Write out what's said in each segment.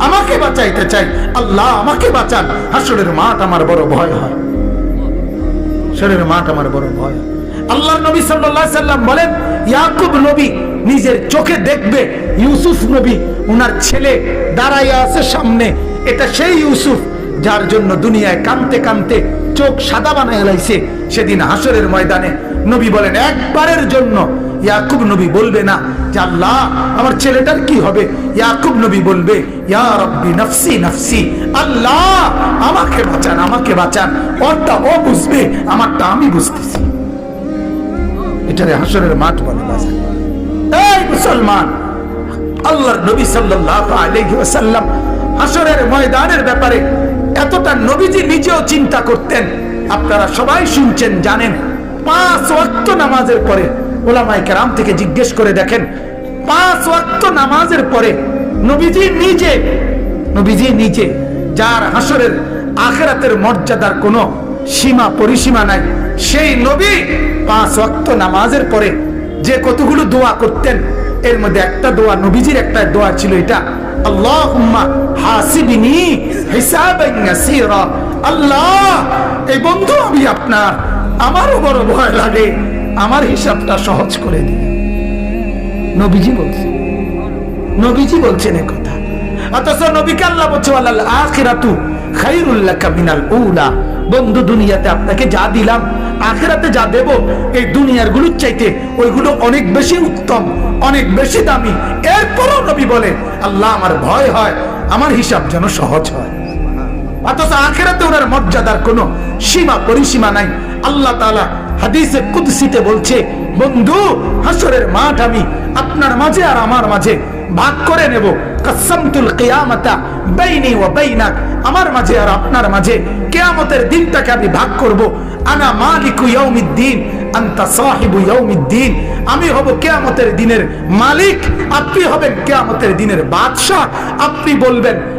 আমাকে বাঁচাইতে চাই। আল্লাহ আমাকে বাঁচান। হাসরের মাঠ আমার বড় ভয় হয়। শরীরের মাঠ আমার বড় ভয় আল্লাহ নবী সাল্লাল্লাহু সাল্লাম বলেন, ইয়াকুব নবী নিজের চোখে দেখবে ইউসুফ নবী। উনার ছেলে দাঁড়াইয়া আছে সামনে। এটা সেই ইউসুফ যার জন্য দুনিয়ায় কানতে কানতে চোখ সাদা বানায় লাইছে। সেদিন হাসরের ময়দানে নবী বলেন, একবারের জন্য ইয়াকুব নবী বলবে না যে আল্লাহ, আমার ছেলেটার কি হবে? ইয়াকুব নবী বলবে, ইয়া রব্বি নফসি নফসি, আল্লাহ, আমাকে বাঁচান আমাকে বাঁচান। ওরটা ও বুঝবে, আমারটা আমি বুঝতেছি। এটারে হাসরের মাঠ বলে এই মুসলমান, আল্লাহর নবী সাল্লাল্লাহু আলাইহি ওয়াসাল্লাম হাসরের ময়দানের ব্যাপারে এতটা নবীজি নিজেও চিন্তা করতেন। আপনারা সবাই শুনছেন, জানেন, পাঁচ ওয়াক্ত নামাজের পরে ওলামায়ে কেরাম থেকে জিজ্ঞেস করে দেখেন, পাঁচ ওয়াক্ত নামাজের পরে নবীজি নিজে নবীজি নিজে যার হাসরের আখেরাতের মর্যাদার কোনো সীমা পরিসীমা নাই, সেই নবী পাঁচ ওয়াক্ত নামাজের পরে যে কতগুলো দোয়া করতেন, এর মধ্যে একটা দোয়া, নবীজির একটা দোয়া ছিল এটা, আল্লাহুম্মা হাসিবিনি হিসাবান ইয়াসীরা আল্লাহ, এই বন্ধু আমি আপনার, আমারও বড় ভয় লাগে। আমার হিসাবটা সহজ করে দিন। নবীজি বলছেন নবীজি বলছেন কথা। অথচ নবীকে আল্লাহ বলছে আল্লাহ আখিরাতু খাইরুল লাকা মিনাল উলা। বন্ধু, দুনিয়াতে আপনাকে যা দিলাম, আখিরাতে যা দেব, এই দুনিয়ারগুলোর চাইতে ওইগুলো অনেক বেশি উত্তম, অনেক বেশি দামি। এরপরও নবী বলে, আল্লাহ, আমার ভয় হয়, আমার হিসাব যেন সহজ হয়। অথচ আখেরাতে ওনার মর্যাদার কোনো সীমা, পরিসীমা নাই। আল্লাহ তাআলা হাদিসে কুদসিতে বলছে, বন্ধু, হাসরের মাঠ আমি আপনার মাঝে আর আমার মাঝে ভাগ করে নেব। কাসামতুল কিয়ামাতা বাইনি ওয়া বাইনাক। আমার মাঝে আর আপনার মাঝে কিয়ামতের দিনটাকে আমি ভাগ করব। আনা মালিকু ইয়াউমিদ্দিন, আনতা সাহিবু ইয়াউমিদ্দিন। আমি হব কিয়ামতের দিনের মালিক, আপনি হবেন কিয়ামতের দিনের বাদশা আপনি বলবেন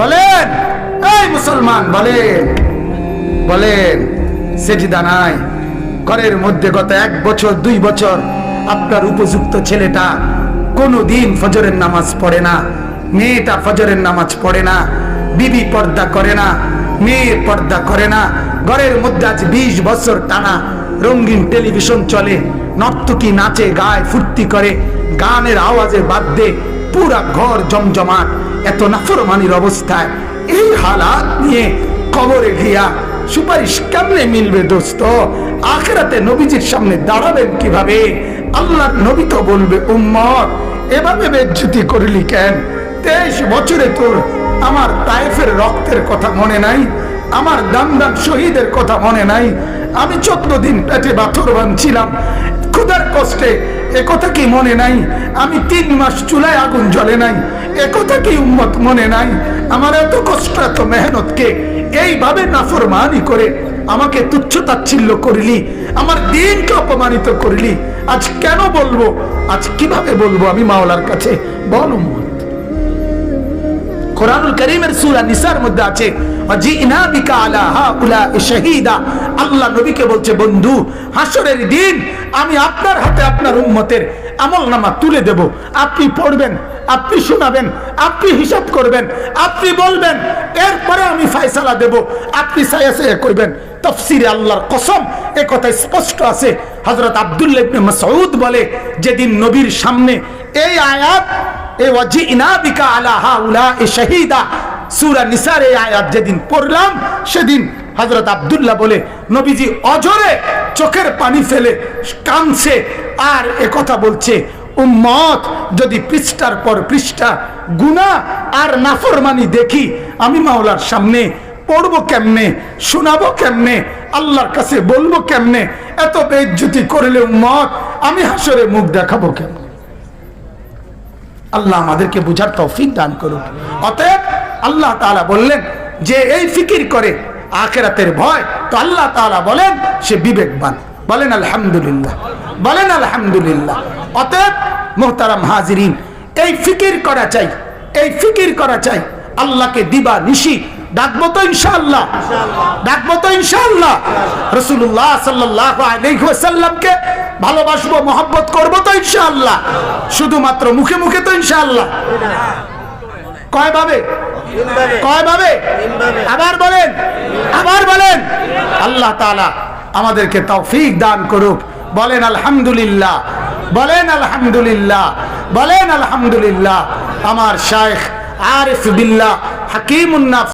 বলেন, এই মুসলমান, বলেন বলেন, সেজিদা নাই। ঘরের মধ্যে গত এক বছর, দুই বছর আপনার উপযুক্ত ছেলেটা কোনো দিন ফজরের নামাজ পড়ে না, মেয়েটা ফজরের নামাজ পড়ে না, বিবি পর্দা করে না, মেয়ে পর্দা করে না। ঘরের মধ্যে আজ বিশ বছর টানা রঙিন টেলিভিশন চলে, নর্তকী নাচে, গায়, ফুর্তি করে, গানের আওয়াজে বাদ্যে পুরা ঘর জমজমাট, এত নাফরমানির অবস্থায়। এই হালাত নিয়ে কবরে গিয়া সুপারিশ কেমনে মিলবে দোস্ত? আখেরাতে নবীজির সামনে দাঁড়াবেন কীভাবে? আল্লাহর নবী তো বলবে, উম্মত, এভাবে বেজ্জুতি করলি কেন? তেইশ বছরে তোর আমার তাইফের রক্তের কথা মনে নাই, আমার দাম দাম শহীদের কথা মনে নাই। আমি চোদ্দ দিন পেটে বাথর বানছিলাম ক্ষুধার কষ্টে একথা কি মনে নাই? আমি তিন মাস চুলায় আগুন জ্বলে নাই। একথা কি উম্মত মনে নাই? আমার এত কষ্ট, এত মেহনতকে এইভাবে নাফরমানি করে আমাকে তুচ্ছ তাচ্ছিল্য করলি, আমার দিনকে অপমানিত করিলি। আজ কেন বলব? আজ কীভাবে বলব আমি মাওলার কাছে? বল কোরআনুল করিমের সূরা নিসার মধ্যে আছে আল্লাহ নবীকে বলছে বন্ধু হাসরের দিন আমি আপনার হাতে আপনার উম্মতের আমলনামা তুলে দেব আপনি পড়বেন আপনি শোনাবেন আপনি হিসাব করবেন আপনি বলবেন এরপরে আমি ফয়সালা দেব আপনি সায়াসে করবেন তফসিরে আল্লাহর কসম এ কথা স্পষ্ট আছে হজরত আব্দুল্লাহ ইবনে মাসউদ বলে যেদিন নবীর সামনে এই আয়াত এ আয়াত যেদিন পড়লাম, সেদিন হজরত আব্দুল্লাহ বলে, নবীজি অজরে চোখের পানি ফেলে কাঁদছে আর এ কথা বলছে, উম্মত, যদি পৃষ্ঠার পর পৃষ্ঠা গুণা আর নাফরমানি দেখি, আমি মাওলার সামনে পড়ব কেমনে, শোনাবো কেমনে, আল্লাহর কাছে বলব কেমনে, এত বেজ্জুতি করলে উম্মত, আমি হাসরে মুখ দেখাবো কেমনে? আল্লাহ আমাদেরকে বুঝার তৌফিক দান করুন অতএব আল্লাহ তাআলা বললেন যে, এই ফিকির করে আখেরাতের ভয়। তো আল্লাহ তাআলা বলেন, সে বিবেকবান। বলেন, আলহামদুলিল্লাহ। বলেন, আলহামদুলিল্লাহ। অতএব মোহতারাম হাজিরিন, এই ফিকির করা চাই, এই ফিকির করা চাই। আল্লাহকে দিবা নিশি ডাকবো তো ইনশাআল্লাহ। ডাকবো তো ইনশাআল্লাহ। রসুল্লাহ সাল্লাহ ভালোবাসবো, মহব্বত করব তো ইনশাআল্লাহ। শুধুমাত্র মুখে মুখে তো ইনশাআল্লাহ। কয় ভাবে? কয় ভাবে? আবার বলেন আবার বলেন। আল্লাহ তাআলা আমাদেরকে তৌফিক দান করুক। বলেন, আলহামদুলিল্লাহ। বলেন আলহামদুলিল্লাহ। বলেন, আলহামদুলিল্লাহ। আমার শাইখ আরিফ বিল্লাহ হাকিমুন্নাফ